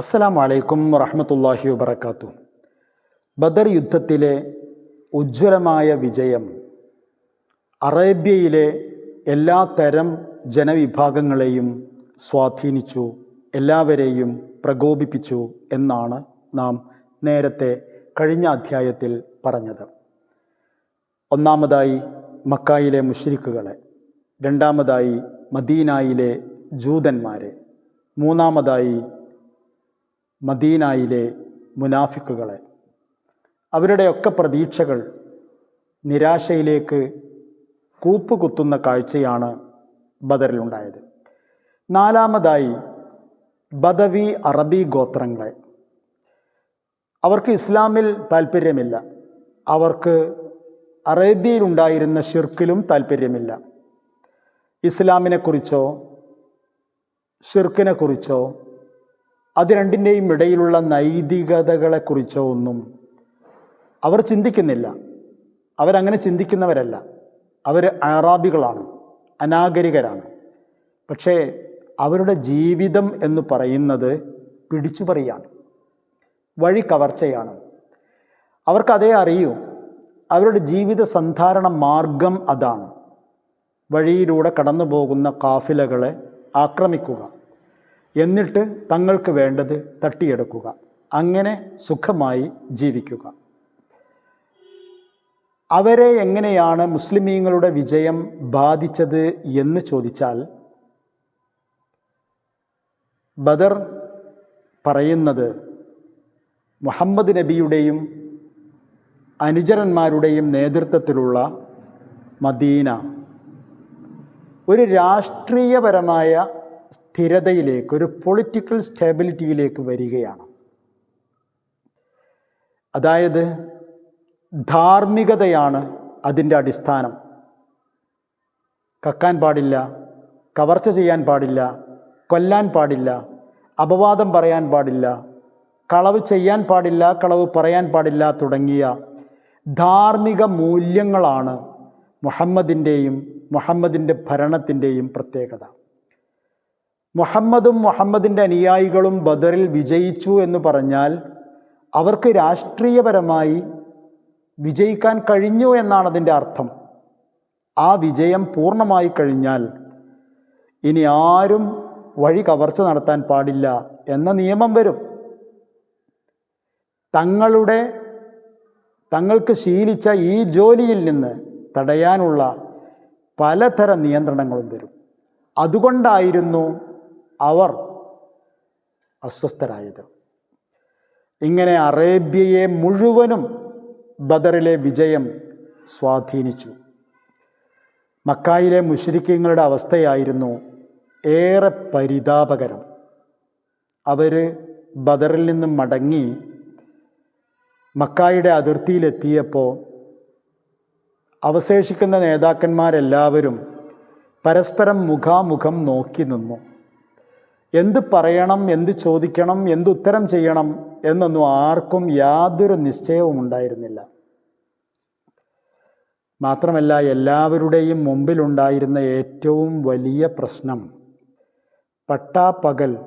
അസ്സലാം വലൈക്കും വറഹമത്തല്ലാഹി വബർക്കാത്തു ബദർ യുദ്ധത്തിലെ ഉജ്ജ്വലമായ വിജയം അറേബ്യയിലെ എല്ലാ തരം ജനവിഭാഗങ്ങളെയും സ്വാധീനിച്ചു എല്ലാവരെയും പ്രകോപിപ്പിച്ചു എന്നാണ് നാം നേരത്തെ കഴിഞ്ഞ അധ്യായത്തിൽ പറഞ്ഞത്. ഒന്നാമതായി മക്കായിലെ മുഷ്രിക്കുകളെ രണ്ടാമതായി മദീനായിലെ ജൂതന്മാരെ മൂന്നാമതായി മദീനായിലെ മുനാഫിക്കുകളെ. അവരുടെയൊക്കെ പ്രതീക്ഷകൾ നിരാശയിലേക്ക് കൂപ്പുകുത്തുന്ന കാഴ്ചയാണ് ബദറിലുണ്ടായത്. നാലാമതായി ബദവി അറബി ഗോത്രങ്ങളെ. അവർക്ക് ഇസ്ലാമിൽ താല്പര്യമില്ല അവർക്ക് അറേബ്യയിലുണ്ടായിരുന്ന ഷിർക്കിലും താല്പര്യമില്ല ഇസ്ലാമിനെക്കുറിച്ചോ ഷിർക്കിനെക്കുറിച്ചോ അത് രണ്ടിന്റെയും ഇടയിലുള്ള നൈതികതകളെക്കുറിച്ചോ ഒന്നും അവർ ചിന്തിക്കുന്നില്ല. അവരങ്ങനെ ചിന്തിക്കുന്നവരല്ല. അവർ അറാബികളാണ് അനാഗരികരാണ്. പക്ഷേ അവരുടെ ജീവിതം എന്ന് പറയുന്നത് പിടിച്ചുപറിയാണ് വഴി കവർച്ചയാണ് അവർക്കതേ അറിയൂ അവരുടെ ജീവിത സന്ധാരണ മാർഗം അതാണ്. വഴിയിലൂടെ കടന്നു പോകുന്ന കാഫിലകളെ ആക്രമിക്കുക. എന്നിട്ട് തങ്ങൾക്ക് വേണ്ടത് തട്ടിയെടുക്കുക. അങ്ങനെ സുഖമായി ജീവിക്കുക. അവരെ എങ്ങനെയാണ് മുസ്ലിമീങ്ങളുടെ വിജയം ബാധിച്ചത് എന്ന് ചോദിച്ചാൽ ബദർ പറയുന്നത് മുഹമ്മദ് നബിയുടെയും അനുചരന്മാരുടെയും നേതൃത്വത്തിലുള്ള മദീന ഒരു രാഷ്ട്രീയപരമായ സ്ഥിരതയിലേക്ക് ഒരു പൊളിറ്റിക്കൽ സ്റ്റെബിലിറ്റിയിലേക്ക് വരികയാണ്. അതായത് ധാർമ്മികതയാണ് അതിന്റെ അടിസ്ഥാനം. കക്കാൻ പാടില്ല കവർച്ച ചെയ്യാൻ പാടില്ല കൊല്ലാൻ പാടില്ല അപവാദം പറയാൻ പാടില്ല കളവ് ചെയ്യാൻ പാടില്ല കളവ് പറയാൻ പാടില്ല തുടങ്ങിയ ധാർമ്മിക മൂല്യങ്ങളാണ് മുഹമ്മദിന്റെയും മുഹമ്മദിന്റെ ഭരണത്തിന്റെയും പ്രത്യേകത. മുഹമ്മദും മുഹമ്മദിന്റെ അനുയായികളും ബദറിൽ വിജയിച്ചു എന്ന് പറഞ്ഞാൽ അവർക്ക് രാഷ്ട്രീയപരമായി വിജയിക്കാൻ കഴിഞ്ഞു എന്നാണ് അതിന്റെ അർത്ഥം. ആ വിജയം പൂർണമായി കഴിഞ്ഞാൽ ഇനി ആരും വഴി കവർച്ച നടത്താൻ പാടില്ല എന്ന നിയമം വരും. തങ്ങളുടെ തങ്ങൾക്ക് ശീലിച്ച ഈ ജോലിയിൽ നിന്ന് തടയാനുള്ള പലതരം നിയന്ത്രണങ്ങളും വരും. അതുകൊണ്ടായിരുന്നു അവർ അസ്വസ്ഥരായത്. ഇങ്ങനെ അറേബ്യയെ മുഴുവനും ബദറിലെ വിജയം സ്വാധീനിച്ചു. മക്കായിലെ മുഷരിക്കങ്ങളുടെ അവസ്ഥയായിരുന്നു ഏറെ പരിതാപകരം. അവർ ബദറിൽ നിന്നും മടങ്ങി മക്കായുടെ അതിർത്തിയിലെത്തിയപ്പോൾ അവശേഷിക്കുന്ന നേതാക്കന്മാരെല്ലാവരും പരസ്പരം മുഖാമുഖം നോക്കി നിന്നു. എന്ത് പറയണം എന്ത് ചോദിക്കണം എന്തുത്തരം ചെയ്യണം എന്നൊന്നും ആർക്കും യാതൊരു നിശ്ചയവും ഉണ്ടായിരുന്നില്ല. മാത്രമല്ല എല്ലാവരുടെയും മുമ്പിലുണ്ടായിരുന്ന ഏറ്റവും വലിയ പ്രശ്നം പട്ടാപ്പകൽ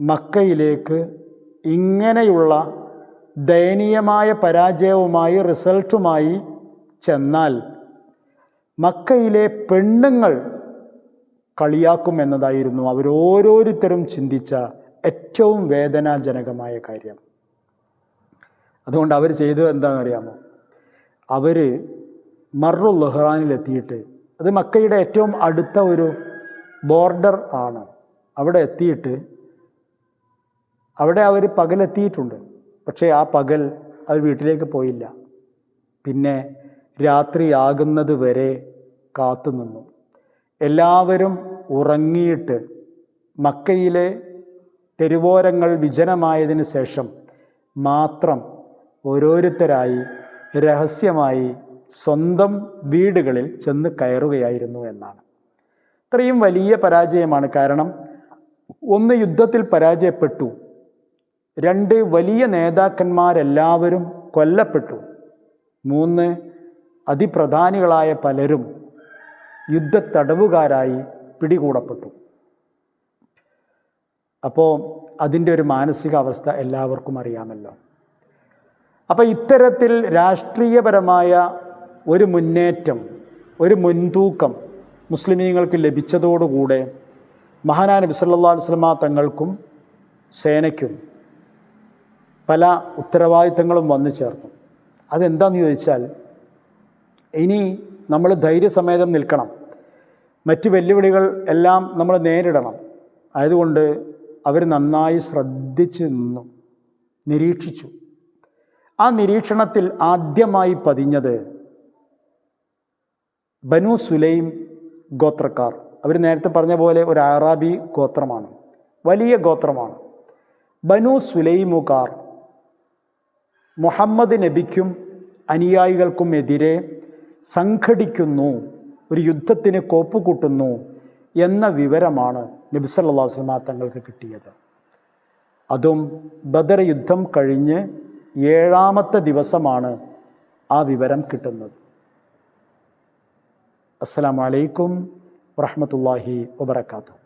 മക്കയിലേക്ക് ഇങ്ങനെയുള്ള ദയനീയമായ പരാജയവുമായി റിസൾട്ടുമായി ചെന്നാൽ മക്കയിലെ പെണ്ണുങ്ങൾ കളിയാക്കും എന്നതായിരുന്നു അവരോരോരുത്തരും ചിന്തിച്ച ഏറ്റവും വേദനാജനകമായ കാര്യം. അതുകൊണ്ട് അവർ ചെയ്തത് എന്താണെന്നറിയാമോ? അവർ മറു ലഹ്റാനിലെത്തിയിട്ട് അത് മക്കയുടെ ഏറ്റവും അടുത്ത ഒരു ബോർഡർ ആണ്. അവിടെ എത്തിയിട്ട് അവിടെ അവർ പകലെത്തിയിട്ടുണ്ട്. പക്ഷേ ആ പകൽ അവർ വീട്ടിലേക്ക് പോയില്ല. പിന്നെ രാത്രിയാകുന്നത് വരെ കാത്തുനിന്നു. എല്ലാവരും ഉറങ്ങിയിട്ട് മക്കയിലെ തെരുവോരങ്ങൾ വിജനമായതിന് ശേഷം മാത്രം ഓരോരുത്തരായി രഹസ്യമായി സ്വന്തം വീടുകളിൽ ചെന്ന് കയറുകയായിരുന്നു എന്നാണ്. ഇത്രയും വലിയ പരാജയമാണ്. കാരണം ഒന്ന് യുദ്ധത്തിൽ പരാജയപ്പെട്ടു. രണ്ട് വലിയ നേതാക്കന്മാരെല്ലാവരും കൊല്ലപ്പെട്ടു. മൂന്ന് അതിപ്രധാനികളായ പലരും യുദ്ധത്തടവുകാരായി പിടികൂടപ്പെട്ടു. അപ്പോൾ അതിന്റെ ഒരു മാനസികാവസ്ഥ എല്ലാവർക്കും അറിയാമല്ലോ. അപ്പോൾ ഇത്തരത്തിൽ രാഷ്ട്രീയപരമായ ഒരു മുന്നേറ്റം ഒരു മുൻതൂക്കം മുസ്ലിമീങ്ങൾക്ക് ലഭിച്ചതോടുകൂടെ മഹാനാ നബി സല്ലല്ലാഹു അലൈഹി വസല്ലമ തങ്ങൾക്കും സേനയ്ക്കും പല ഉത്തരവാദിത്തങ്ങളും വന്നു ചേർന്നു. അതെന്താണെന്ന് ചോദിച്ചാൽ ഇനി നമ്മൾ ധൈര്യസമേതം നിൽക്കണം. മറ്റ് വെല്ലുവിളികൾ എല്ലാം നമ്മൾ നേരിടണം. ആയതുകൊണ്ട് അവർ നന്നായി ശ്രദ്ധിച്ച് നിന്നു നിരീക്ഷിച്ചു. ആ നിരീക്ഷണത്തിൽ ആദ്യമായി പതിഞ്ഞത് ബനു സുലൈം ഗോത്രക്കാർ. അവർ നേരത്തെ പറഞ്ഞ പോലെ ഒരു അറാബി ഗോത്രമാണ് വലിയ ഗോത്രമാണ്. ബനു സുലൈമുകാർ മുഹമ്മദ് നബിക്കും അനുയായികൾക്കും എതിരെ സംഘടിക്കുന്നു ഒരു യുദ്ധത്തിന് കോപ്പുകൂട്ടുന്നു എന്ന വിവരമാണ് നബിസല്ലാ വസല്ലമ തങ്ങൾക്ക് കിട്ടിയത്. അതും ബദർ യുദ്ധം കഴിഞ്ഞ് ഏഴാമത്തെ ദിവസമാണ് ആ വിവരം കിട്ടുന്നത്. അസ്സാം വലൈക്കും വറഹ്മത്തുള്ളാഹി വബറകാതുഹു.